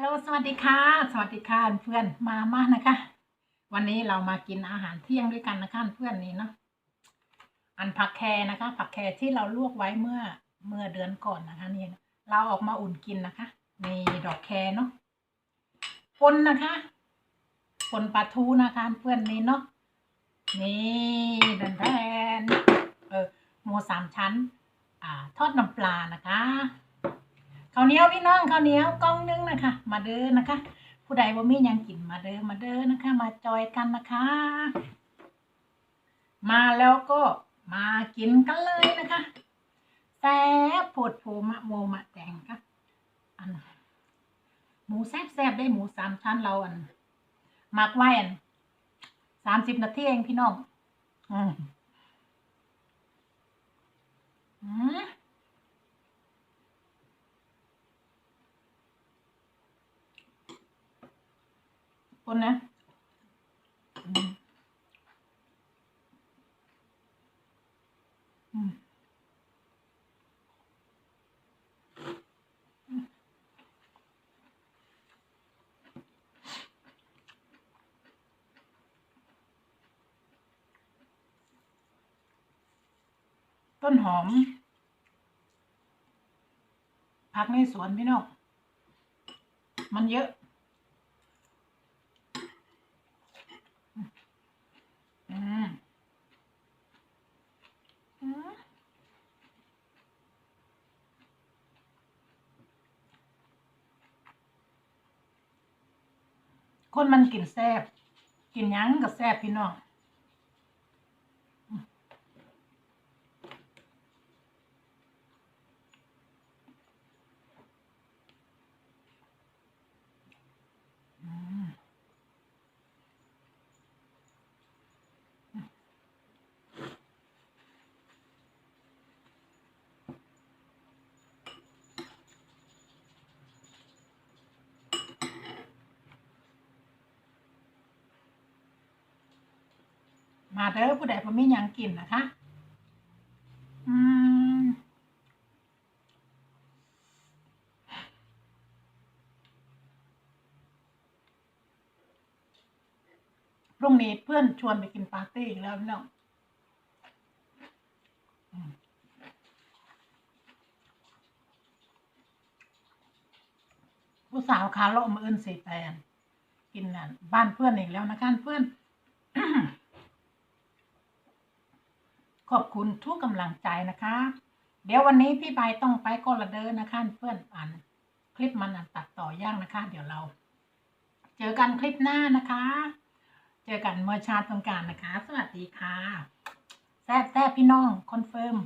ลโหลสวัสดีค่ะ สวัสดีค่ะเพื่อนมามานะคะ วันนี้เรามากินอาหารเที่ยงด้วยกันนะคะเพื่อนนี่เนาะอันผักแครนะคะ ผักแครที่เราลวกไว้เมื่อเมื่อเดือนก่อนนะคะนี่เราออกมาอุ่นกินนะคะมีดอกแครเนาะปนนะคะปนปลาทูนะคะเพื่อนนี่เนาะนี่ดันแทนเออหมูสามชั้น อ่า ทอดน้ำปลานะคะาวเหนียวพี่น้องข้าวเหนียวกล่องนึงนะคะ มาเด้อนะคะ ผู้ใดว่ามียังกินมาเด้อมาเด้อนะคะ มาจอยกันนะคะ มาแล้วก็มากินกันเลยนะคะแซ่บผดโผมะโมมะแตงค่ะอันหมูแซ่บแซ่บได้หมูสามชั้นเราอันมักไว้อันสามสิบนาทีเองพี่น้อง อืมอืม คนนะต้นหอมพักในสวนพี่น้องมันเยอะ อืมอืม คนมันกินแซ่บกินหยังกับแซ่บพี่น้อง มาเด้อผู้ใดบ่มียังกินนะคะ อืมพรุ่งนี้เพื่อนชวนไปกินปาร์ตี้อีกแล้วพี่น้องผู้สาวขาเลาะมาเอินสีแตนกินน่ะบ้านเพื่อนอีกแล้วนะคะเพื่อน ขอบคุณทุกกำลังใจนะคะ เดี๋ยววันนี้พี่ใบต้องไปกอละเดินนะคะ เพื่อนอ่านคลิปมันตัดต่อยากนะคะ เดี๋ยวเรา เจอกันคลิปหน้านะคะ เจอกันเมื่อชาติตรงการนะคะ สวัสดีค่ะแซ่บแซ่บพี่น้องคอนเฟิร์ม